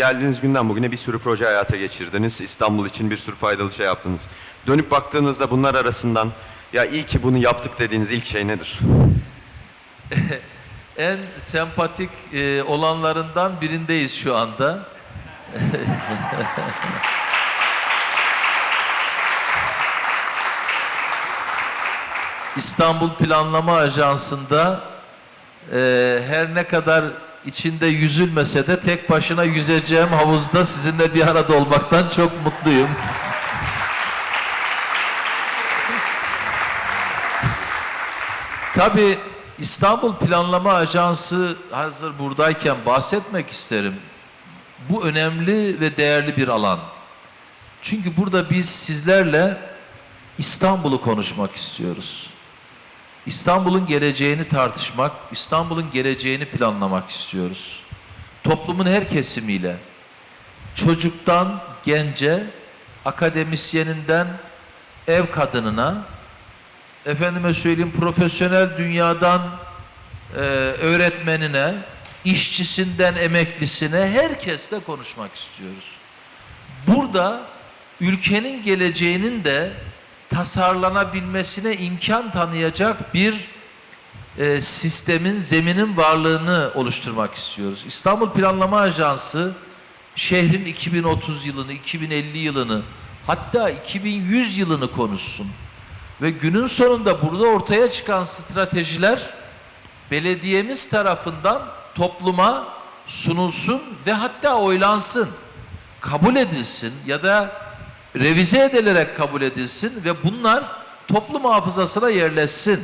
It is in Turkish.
geldiğiniz günden bugüne bir sürü proje hayata geçirdiniz. İstanbul için bir sürü faydalı şey yaptınız. Dönüp baktığınızda bunlar arasından ya iyi ki bunu yaptık dediğiniz ilk şey nedir? En sempatik e, olanlarından birindeyiz şu anda. İstanbul Planlama Ajansı'nda e, her ne kadar içinde yüzülmese de tek başına yüzeceğim havuzda sizinle bir arada olmaktan çok mutluyum. Tabii İstanbul Planlama Ajansı hazır buradayken bahsetmek isterim. Bu önemli ve değerli bir alan. Çünkü burada biz sizlerle İstanbul'u konuşmak istiyoruz. İstanbul'un geleceğini tartışmak, İstanbul'un geleceğini planlamak istiyoruz. Toplumun her kesimiyle, çocuktan gence, akademisyeninden ev kadınına, efendime söyleyeyim profesyonel dünyadan e, öğretmenine, işçisinden emeklisine herkesle konuşmak istiyoruz. Burada ülkenin geleceğinin de tasarlanabilmesine imkan tanıyacak bir e, sistemin, zeminin varlığını oluşturmak istiyoruz. İstanbul Planlama Ajansı şehrin 2030 yılını, 2050 yılını, hatta 2100 yılını konuşsun. Ve günün sonunda burada ortaya çıkan stratejiler belediyemiz tarafından topluma sunulsun ve hatta oylansın, kabul edilsin ya da revize edilerek kabul edilsin ve bunlar toplum hafızasına yerleşsin.